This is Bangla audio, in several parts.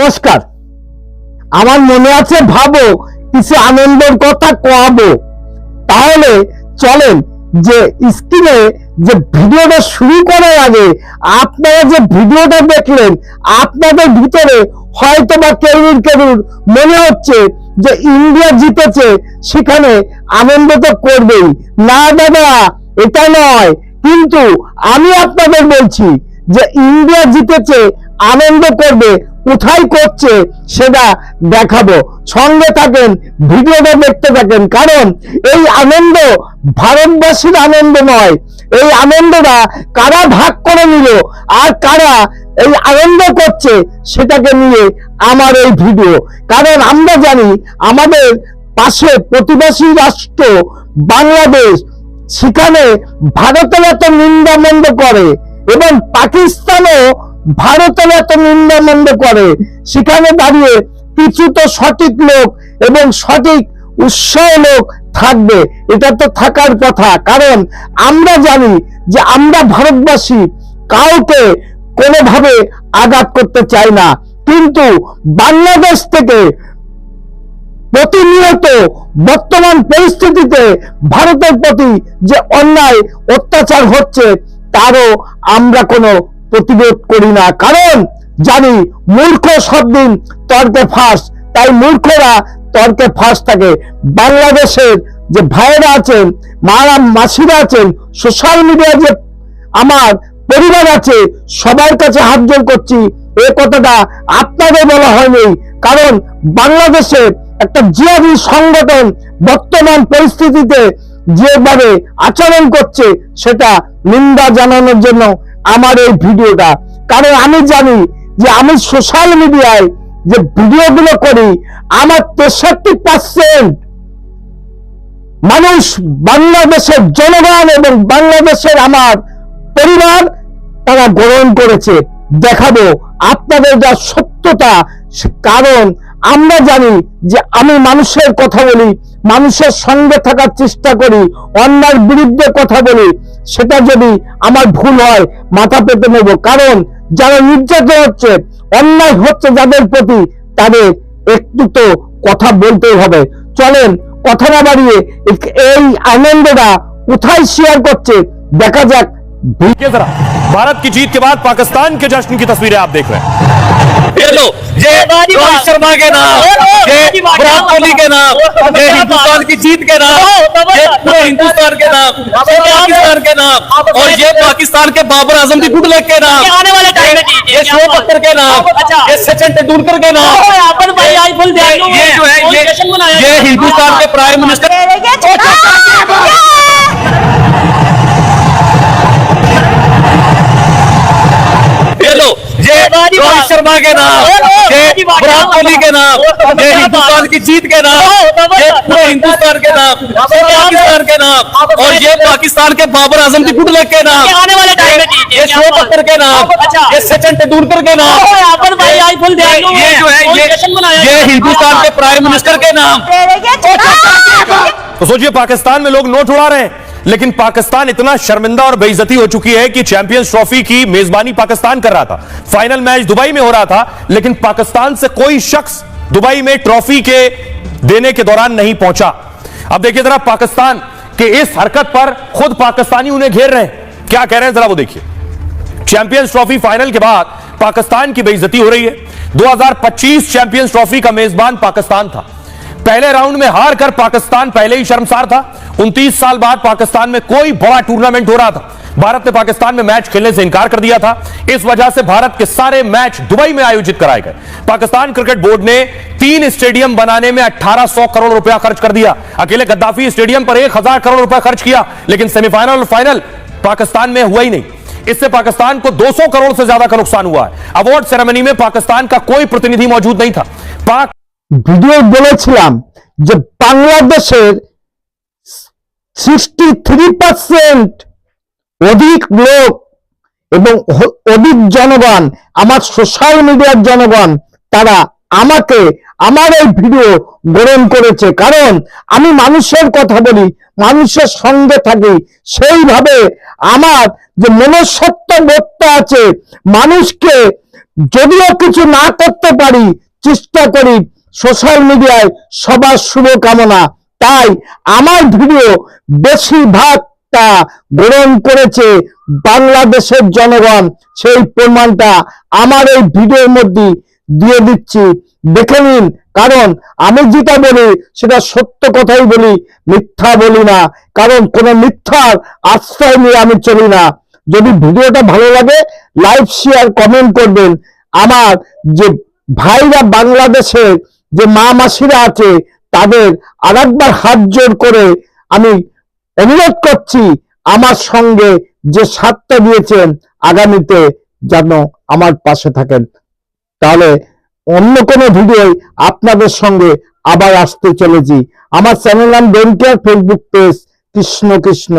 নমস্কার। আমার মনে আছে ভাবো, কিছু আনন্দের কথা কোয়াবো। তাহলে চলেন যে স্ক্রিনে যে ভিডিওটা শুরু করার আগে আপনারা যে ভিডিওটা দেখলেন, আপনাদের ভিতরে হয়তো বা কেউর কেউর মনে হচ্ছে যে ইন্ডিয়া জিতেছে, সেখানে আনন্দ তো করবেই। না দাদা, এটা নয়। কিন্তু আমি আপনাদের বলছি যে ইন্ডিয়া জিতেছে, আনন্দ করবে কোথায় করছে সেটা দেখাবো। সঙ্গে থাকেন, ভিডিওটা দেখতে থাকেন। কারণ এই আনন্দ ভারতবাসীর আনন্দ নয় এই আনন্দটা কারা ভাগ করে নিল আর কারা এই আনন্দ করছে সেটাকে নিয়ে আমার এই ভিডিও। কারণ আমরা জানি আমাদের পাশে প্রতিবেশী রাষ্ট্র বাংলাদেশ, সেখানে ভারতের এত নিন্দামন্দ করে এবং পাকিস্তানও ভারতের এত নিন্দামন্দ করে, সেখানে দাঁড়িয়ে কিছু তো সঠিক লোক এবং সঠিক উৎসাহ লোক থাকবে, এটা তো থাকার কথা। কারণ আমরা জানি যে আমরা ভারতবাসী, কাউকে কোনোভাবে আঘাত করতে চাই না। কিন্তু বাংলাদেশ থেকে প্রতিনিয়ত বর্তমান পরিস্থিতিতে ভারতের প্রতি যে অন্যায়, অত্যাচার হচ্ছে, তারও আমরা কোনো প্রতিরোধ করি না। কারণ জানি মূর্খ সব দিন তর্কে ফাঁস। তাই মূর্খরা তর্কে ফাঁস থাকে। বাংলাদেশের যে ভাইয়েরা আছেন, মারা মাসিরা আছেন সোশ্যাল মিডিয়া যে আমার পরিবার আছে, সবার কাছে হাত জোর করছি। এ কথাটা আপনাদের বলা হয়নি। কারণ বাংলাদেশে একটা জিয়াদি সংগঠন বর্তমান পরিস্থিতিতে যেভাবে আচরণ করছে, সেটা নিন্দা জানানোর জন্য আমার এই ভিডিওটা। কারণ আমি জানি যে আমি সোশ্যাল মিডিয়ায় যে ভিডিওগুলো করি, আমার তেষট্টি পার্সেন্ট মানুষ বাংলাদেশের জনগণ এবং বাংলাদেশের আমার পরিবার তারা গ্রহণ করেছে। দেখাবো আপনাদের যা সত্যতা কারণ আমরা জানি যে আমি মানুষের কথা বলি, মানুষের সঙ্গে থাকার চেষ্টা করি, অন্যার বিরুদ্ধে কথা বলি। সেটা যদি আমার ভুল হয় মাথা পেতে নেব কারণ যারা নির্যাতন হচ্ছে অন্যায় হচ্ছে যাদের প্রতি তাদের একটু তো কথা বলতেই হবে চলেন কথা না বাড়িয়ে এক- এই আনন্দটা কোথায় শেয়ার করছে দেখা যাক ভি- देखिए जरा भारत की जीत के बाद पाकिस्तान के जश्न की तस्वीरें आप देख रहे हैं ये लो ये रोहित शर्मा के नाम ये विराट कोहली के नाम ये हिंदुस्तान की जीत के नाम ये पूरे हिंदुस्तान के नाम पाकिस्तान के नाम और ये पाकिस्तान के बाबर आज़म की गुड लक के नाम। आने वाले टाइम में ये शोभ अख्तर के नाम अच्छा। ये सचिन तेंदुलकर के नाम। ये जो है ये ये हिंदुस्तान के प्राइम मिनिस्टर ये लो ये बारी रोहित शर्मा के नाम ये विराट कोहली के नाम ये हिंदुस्तान की जीत के नाम ये हिंदुस्तान के नाम पाकिस्तान के नाम और ये पाकिस्तान के बाबर आज़म की गुड लक के नाम ये आने वाले टाइम में ये शोभ अख्तर के नाम अच्छा। ये सचिन तेंदुलकर के नाम ये जो है ये ये हिंदुस्तान के प्राइम मिनिस्टर के नाम। तो सोचिए पाकिस्तान में लोग नोट उड़ा रहे हैं लेकिन पाकिस्तान इतना शर्मिंदा और बेइज्जती हो चुकी है कि चैंपियंस ट्रॉफी की मेजबानी पाकिस्तान कर रहा था। फाइनल मैच दुबई में हो रहा था लेकिन पाकिस्तान से कोई शख्स दुबई में ट्रॉफी के देने के दौरान नहीं पहुँचा। अब देखिए जरा पाकिस्तान के इस हरकत पर खुद पाकिस्तानी उन्हें घेर रहे हैं। क्या कह रहे हैं जरा वो देखिए। चैंपियंस ट्रॉफी फाइनल के बाद पाकिस्तान की बेइज्जती हो रही है। 2025 चैंपियंस ट्रॉफी का मेजबान पाकिस्तान था। पहले राउंड में हार कर पाकिस्तान पहले ही शर्मसार था। 29 साल बाद पाकिस्तान में कोई बड़ा टूर्नामेंट हो रहा था भारत ने पाकिस्तान में मैच खेलने से इनकार कर दिया था इस वजह से भारत के सारे मैच दुबई में आयोजित कराए गए पाकिस्तान क्रिकेट बोर्ड ने तीन स्टेडियम बनाने में 1800 करोड़ रुपया खर्च कर दिया अकेले गद्दाफी स्टेडियम पर 1000 करोड़ रुपया खर्च किया लेकिन सेमीफाइनल और फाइनल पाकिस्तान में हुआ ही नहीं इससे पाकिस्तान को 200 करोड़ से ज्यादा का नुकसान हुआ है अवार्ड सेरेमनी में पाकिस्तान का कोई प्रतिनिधि मौजूद नहीं था पाक ভিডিও বলেছিলাম যে বাংলাদেশের সিক্সটি থ্রি পার্সেন্ট অধিক লোক এবং অধিক জনগণ, আমার সোশ্যাল মিডিয়ার জনগণ, তারা আমাকে, আমার এই ভিডিও গ্রহণ করেছে। কারণ আমি মানুষের কথা বলি, মানুষের সঙ্গে থাকি। সেইভাবে আমার যে মনসত্ব বোধটা আছে, মানুষকে যদিও কিছু না করতে পারি, চেষ্টা করি সোশ্যাল মিডিয়ায় সবার শুভকামনা। তাই আমার ভিডিও বেশিরভাগটা গ্রহণ করেছে বাংলাদেশের জনগণ। সেই প্রমাণটা আমার এই ভিডিওর মধ্যে দিয়ে দিচ্ছি। দেখে নিন, কারণ আমি যেটা বলি সেটা সত্য কথাই বলি, মিথ্যা বলি না। কারণ কোনো মিথ্যার আশ্রয় নিয়ে আমি চলি না। যদি ভিডিওটা ভালো লাগে, লাইক, শেয়ার, কমেন্ট করবেন। আমার যে ভাইরা বাংলাদেশের যে মা মাসিরা আছে তাদের আরেকবার হাত জোর করে আমি অনুরোধ করছি আমার সঙ্গে যে সাতটা দিয়েছেন আগামীতে যেন আমার পাশে থাকেন। তাহলে অন্য কোনো ভিডিও আপনাদের সঙ্গে আবার আসতে চলেছি। আমার চ্যানেল নাম ডেন্টিয়ার ফেসবুক পেজ কৃষ্ণ কৃষ্ণ।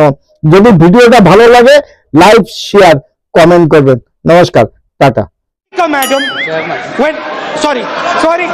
যদি ভিডিওটা ভালো লাগে লাইক শেয়ার কমেন্ট করবেন। নমস্কার, টাটা। Madam. Sorry sorry.